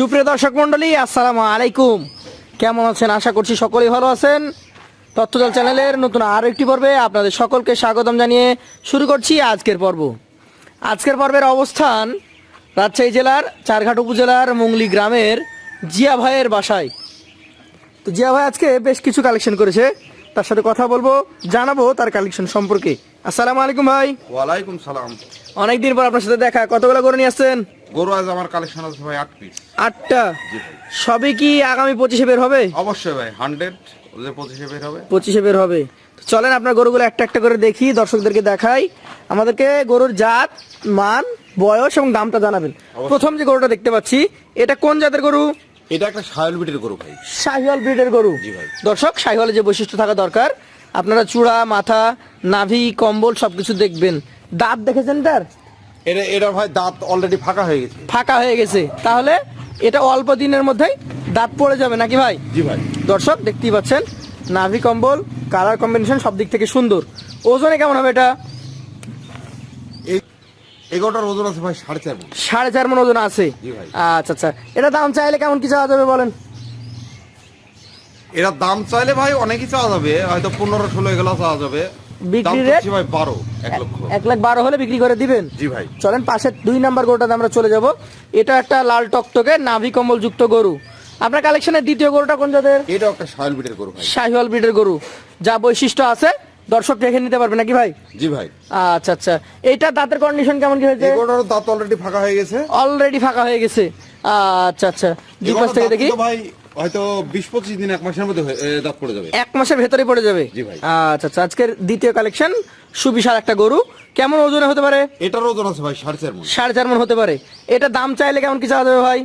সুপ্রিয় দর্শক মন্ডলী আসসালামু আলাইকুম। কেমন আছেন? আশা করছি সকলেই ভালো আছেন। তথ্যজল চ্যানেলের নতুন আরও একটি পর্বে আপনাদের সকলকে স্বাগতম জানিয়ে শুরু করছি আজকের পর্ব। আজকের পর্বের অবস্থান রাজশাহী জেলার চারঘাট উপজেলার মুংলি গ্রামের জিয়া ভাইয়ের বাসায়। তো জিয়া ভাই আজকে বেশ কিছু কালেকশন করেছে। তার সাথে কথা বলব জানাব তার কালেকশন সম্পর্কে। আসসালামু আলাইকুম ভাই। ওয়ালাইকুম সালাম। অনেকদিন পর আপনার সাথে দেখা। কতগুলো করে নিয়ে আসছেন? গরু আজ আমার কালেকশন আছে ভাই আট পিস আটটা? সবই কি আগামী পঁচিশে বের হবে? অবশ্যই ভাই হান্ড্রেড ওদের পঁচিশে বের হবে। পঁচিশে বের হবে। চলেন আপনার গরুগুলো একটা একটা করে দেখি দর্শকদেরকে দেখাই। আমাদেরকে গরুর জাত মান বয়স এবং দামটা জানাবেন। প্রথম যে গরুটা দেখতে পাচ্ছি এটা কোন জাতের গরু? এটা একটা সায়ল বিটের গরু ভাই। শাহিওয়াল ব্রিডের গরু। জি ভাই। দর্শক শাহিওয়ালের যে বৈশিষ্ট্য থাকা দরকার আপনারা চূড়া মাথা নাভি কম্বল সবকিছু দেখবেন। দাঁত দেখেছেন তার? এটা এটা ভাই দাঁত অলরেডি ফাঁকা হয়ে গেছে। ফাঁকা হয়ে গেছে। তাহলে এটা অল্প দিনের মধ্যেই দাঁত পড়ে যাবে নাকি ভাই? জি ভাই। দর্শক দেখতেই পাচ্ছেন নাভি কম্বল কালার কম্বিনেশন সব দিক থেকে সুন্দর। ওজনে কেমন হবে এটা? এই এগারোটার ওজন আছে ভাই সাড়ে চার। সাড়ে চার মন ওজন আছে? আচ্ছা আচ্ছা। এটা দাম চাইলে কেমন কি চাওয়া যাবে বলেন? এরা দাম চাইলে ভাই অনেকই চাওয়া যাবে হয়তো পনেরো ষোলো এগুলো চাওয়া যাবে। বিক্রি ভাই লক্ষ। লাখ বারো হলে বিক্রি করে দিবেন? জি ভাই। চলেন পাশের দুই নাম্বার গরুটাতে আমরা চলে যাব। এটা একটা লাল টকটকে নাভি কম্বল যুক্ত গরু। আপনার কালেকশনের দ্বিতীয় গরুটা কোন জাতের? এটাও একটা সায়ল বিটের গরু ভাই। শাহিওয়াল ব্রিডের গরু। যা বৈশিষ্ট্য আছে দর্শক দেখে নিতে পারবে নাকি ভাই? জি ভাই। আচ্ছা আচ্ছা। এইটা দাঁতের কন্ডিশন কেমন কি হয়েছে? দাঁত অলরেডি ফাঁকা হয়ে গেছে। অলরেডি ফাঁকা হয়ে গেছে। আচ্ছা আচ্ছা। দুই পাশ থেকে দেখি। ভাই হয়তো বিশ পঁচিশ দিন এক মাসের মধ্যে দাঁত পড়ে যাবে। এক মাসের ভেতরে পড়ে যাবে? জি ভাই। আচ্ছা আচ্ছা আজকের দ্বিতীয় কালেকশন সুবিশাল একটা গরু। কেমন ওজনে হতে পারে? এটার ওজন আছে ভাই সাড়ে চার মণ। সাড়ে চার মন হতে পারে। এটা দাম চাইলে কেমন কি চাওয়া যাবে ভাই?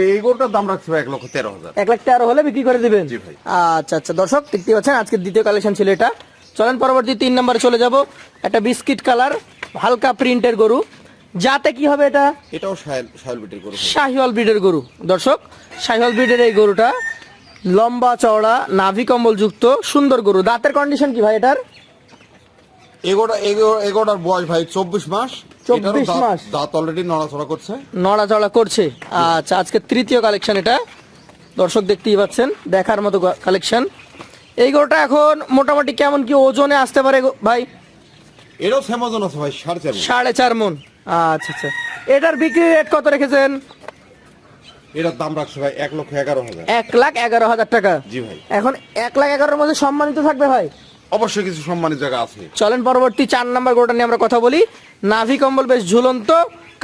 এই গরুটার দাম রাখছি ভাই এক লক্ষ তেরো হাজার। এক লাখ তেরো হলে বিক্রি করে দিবেন? জি ভাই। আচ্ছা আচ্ছা দর্শক দেখতে পাচ্ছেন আজকের দ্বিতীয় কালেকশন ছিল এটা। চলেন পরবর্তী তিন নম্বরে চলে যাব। একটা বিস্কিট কালার হালকা প্রিন্টের গরু। যাতে কি হবে এটা? এটাও গরু শাহিওয়াল ব্রিডের গরু। দর্শক শাহিওয়াল ব্রিডের এই গরুটা লম্বা চওড়া নাভি কম্বল যুক্ত সুন্দর গরু। দাঁতের কন্ডিশন কি ভাই এটার? এগোটা এগো- এগোটার বয়স ভাই চব্বিশ মাস। 24 এটারও দাঁত- মাস। দাঁত অলরেডি নড়াচড়া করছে। নড়াচড়া করছে। আচ্ছা আজকে তৃতীয় কালেকশন এটা। দর্শক দেখতেই পাচ্ছেন দেখার মতো কালেকশন এই গরুটা এখন মোটামুটি কেমন কি ওজনে আসতে পারে ভাই? এটাও স্যামাজন আছে ভাই সাড়ে চার সাড়ে চার মন। আচ্ছা আচ্ছা। এটার বিক্রি রেট কত রেখেছেন? এটার দাম রাখছে ভাই এক লক্ষ এগারো হাজার। এক লাখ এগারো হাজার টাকা? জি ভাই। এখন এক লাখ এগারোর মধ্যে সম্মানিত থাকবে ভাই? অবশ্যই কিছু সম্মানিত জায়গা আছে। চলেন পরবর্তী চার নাম্বার গরুটা নিয়ে আমরা কথা বলি। নাভি কম্বল বেশ ঝুলন্ত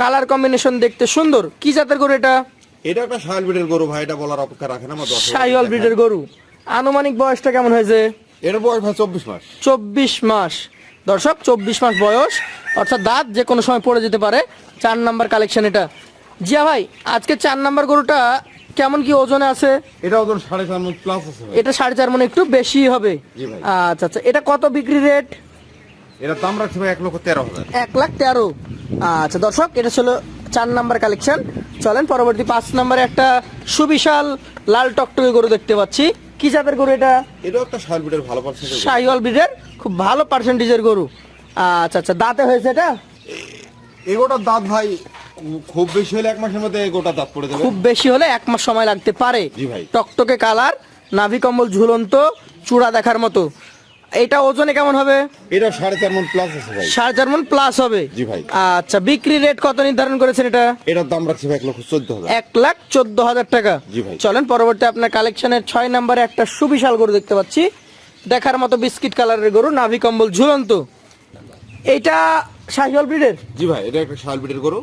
কালার কম্বিনেশন দেখতে সুন্দর। কি জাতের গরু এটা? এটা একটা সায়ল বিটের গরু ভাই এটা বলার অপেক্ষা রাখে না আমার শাহিওয়াল ব্রিডের গরু। আনুমানিক বয়সটা কেমন হয়েছে? এর বয়স ভাই চব্বিশ মাস। চব্বিশ মাস। দর্শক চব্বিশ মাস বয়স। অর্থাৎ দাঁত যে কোনো সময় পড়ে যেতে পারে চার নাম্বার কালেকশন এটা। জিয়া ভাই আজকে চার নাম্বার গরুটা কেমন কি ওজনে আছে? এটা ওজন সাড়ে চার মণ প্লাস আছে এটা সাড়ে চার মনে একটু বেশি হবে। আচ্ছা আচ্ছা এটা কত বিক্রি রেট এটার দাম রাখছে ভাই এক লক্ষ তেরো হাজার। এক লাখ তেরো। আচ্ছা দর্শক এটা ছিল চার নাম্বার কালেকশন চলেন পরবর্তী পাঁচ নাম্বারে একটা সুবিশাল লাল টকটকে গরু দেখতে পাচ্ছি। কি জাতের গরু এটা? এটাও একটা সায়ল বিটের ভালো পার্সেন্টেজ শাহিওয়াল ব্রিডের খুব ভালো পার্সেন্টেজের গরু। আচ্ছা আচ্ছা দাঁতে হয়েছে এটা? এগোটার দাঁত ভাই খুব বেশি হলে এক মাসের মধ্যে এগোটার দাঁত পড়ে যাবে। খুব বেশি হলে এক মাস সময় লাগতে পারে। জি ভাই। টকটকে কালার নাভি কম্বল ঝুলন্ত চূড়া দেখার মতো। এটা ওজনে কেমন হবে? এটাও সাড়ে চার মণ প্লাস আছে ভাই। সাড়ে চার মন প্লাস হবে? জি ভাই। আচ্ছা বিক্রি রেট কত নির্ধারণ করেছেন এটা? এটার দাম রাখছে এক লক্ষ চোদ্দ হাজার। এক লাখ চোদ্দ হাজার টাকা। জি ভাই। চলেন পরবর্তী আপনার কালেকশনের ছয় নম্বরে একটা সুবিশাল গরু দেখতে পাচ্ছি। দেখার মতো বিস্কিট কালারের গরু নাভি কম্বল ঝুলন্ত। এইটা শাহিওয়াল ব্রিডের? জি ভাই এটা একটা শাল বিটের গরু।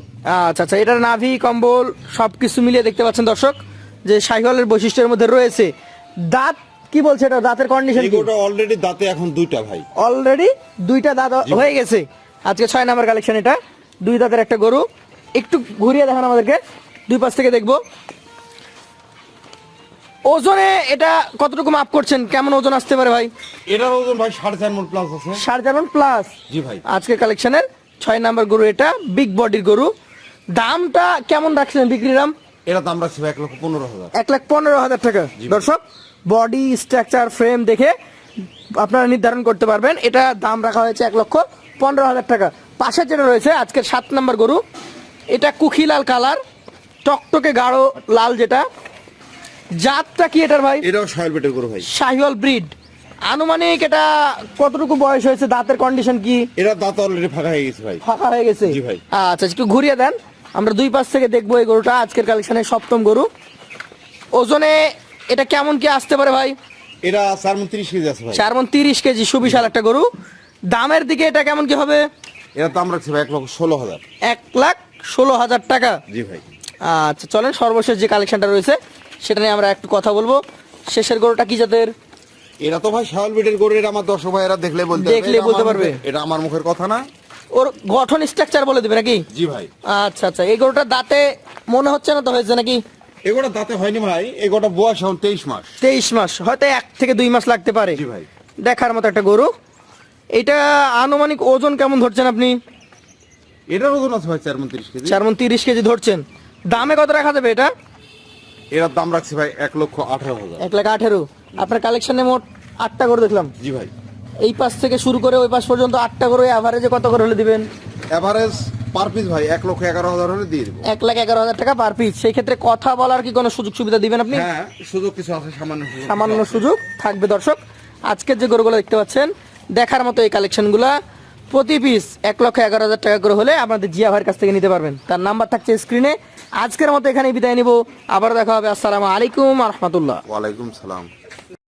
আচ্ছা আচ্ছা এটার নাভি কম্বল সব কিছু মিলিয়ে দেখতে পাচ্ছেন দর্শক যে শাহিওয়ালের বৈশিষ্ট্যের মধ্যে রয়েছে। দাঁত কি বলছে এটা? দাঁতের কন্ডিশন কি? এগোটা অলরেডি দাঁতে এখন দুইটা ভাই। অলরেডি দুইটা দাঁত হয়ে গেছে। আজকে ছয় নাম্বার কালেকশন এটা। দুই দাঁতের একটা গরু। একটু ঘুরিয়ে দেখান আমাদেরকে। দুই পাশ থেকে দেখব। ওজনে এটা কতটুকু মাপ করছেন? কেমন ওজন আসতে পারে ভাই? এটার ওজন ভাই সাড়ে চার মণ প্লাস আছে। সাড়ে চার প্লাস জি ভাই। আজকের কালেকশনের ছয় নাম্বার গরু এটা বিগ বডির গরু। দামটা কেমন রাখছেন বিক্রি দাম? এটার দাম রাখছে এক লক্ষ পনেরো হাজার। এক লাখ পনেরো হাজার টাকা। দর্শক বডি স্ট্রাকচার ফ্রেম দেখে আপনারা নির্ধারণ করতে পারবেন। এটা দাম রাখা হয়েছে এক লক্ষ পনেরো হাজার টাকা। পাশে যেটা রয়েছে আজকের সাত নম্বর গরু এটা কুখিলাল কালার টকটকে গাঢ় লাল যেটা। জাতটা কি এটার ভাই? এটাও সয়েল পেটের গরু ভাই। শাহিওয়াল ব্রিড। আনুমানিক এটা কতটুকু বয়স হয়েছে? দাঁতের কন্ডিশন কি? এটা দাঁত অলরেডি ফাঁকা হয়ে গেছে ভাই। ফাঁকা হয়ে গেছে? জি ভাই। আচ্ছা একটু ঘুরিয়ে দেন। আমরা দুই পাশ থেকে দেখব এই গরুটা আজকের কালেকশনের সপ্তম গরু। ওজনে এটা কেমন কি আসতে পারে ভাই? এটা চার মন তিরিশ কেজি আছে ভাই। চার মন তিরিশ কেজি সুবিশাল একটা গরু। দামের দিকে এটা কেমন কি হবে? এটা দাম রাখছে ভাই এক লক্ষ ষোলো হাজার। এক লাখ ষোলো হাজার টাকা। জি ভাই। আচ্ছা চলেন সর্বশেষ যে কালেকশনটা রয়েছে সেটা নিয়ে আমরা একটু কথা বলব। শেষের গরুটা কি জাতের? এরা তো ভাই সয়েল পেটের গরু এটা আমার দর্শক ভাইয়েরা দেখলে বলতে দেখলে বলতে পারবে। এটা আমার মুখের কথা না। ওর গঠন স্ট্রাকচার বলে দিবে নাকি? জি ভাই। আচ্ছা আচ্ছা এই গরুটার দাঁতে মনে হচ্ছে না তো হয়েছে নাকি? এগোটা দাঁতে হয়নি ভাই এগোটা বয়স এখন তেইশ মাস। তেইশ মাস হয়তো এক থেকে দুই মাস লাগতে পারে। জি ভাই। দেখার মতো একটা গরু। এটা আনুমানিক ওজন কেমন ধরছেন আপনি? এটার ওজন আছে ভাই চার মন তিরিশ কেজি। চার মন তিরিশ কেজি ধরছেন। দামে কত রাখা যাবে এটা? এটার দাম রাখছে ভাই এক লক্ষ আঠারো হাজার। এক লাখ আঠেরো। আপনার কালেকশনে মোট আটটা করে দেখলাম। জি ভাই। এই পাশ থেকে শুরু করে ওই পাশ পর্যন্ত আটটা করে অ্যাভারেজে কত করে হলে দিবেন? এভারেজ পার পিস ভাই এক লক্ষ এগারো হাজার হলে দিয়ে দেবো। এক লাখ এগারো হাজার টাকা পার পিস সেই ক্ষেত্রে কথা বলার কি কোনো সুযোগ সুবিধা দিবেন আপনি? হ্যাঁ সুযোগ কিছু আছে সামান্য সুযোগ। সামান্য সুযোগ থাকবে দর্শক। আজকের যে গরুগুলো দেখতে পাচ্ছেন দেখার মতো এই কালেকশনগুলা প্রতি পিস এক লক্ষ এগারো হাজার টাকা করে হলে আপনাদের জিয়া ভাইয়ের কাছ থেকে নিতে পারবেন। তার নাম্বার থাকছে স্ক্রিনে আজকের মতো এখানে বিদায় নিব। আবার দেখা হবে। আসসালামু আলাইকুম আহমতুল্লাহ ওয়ালাইকুম সালাম।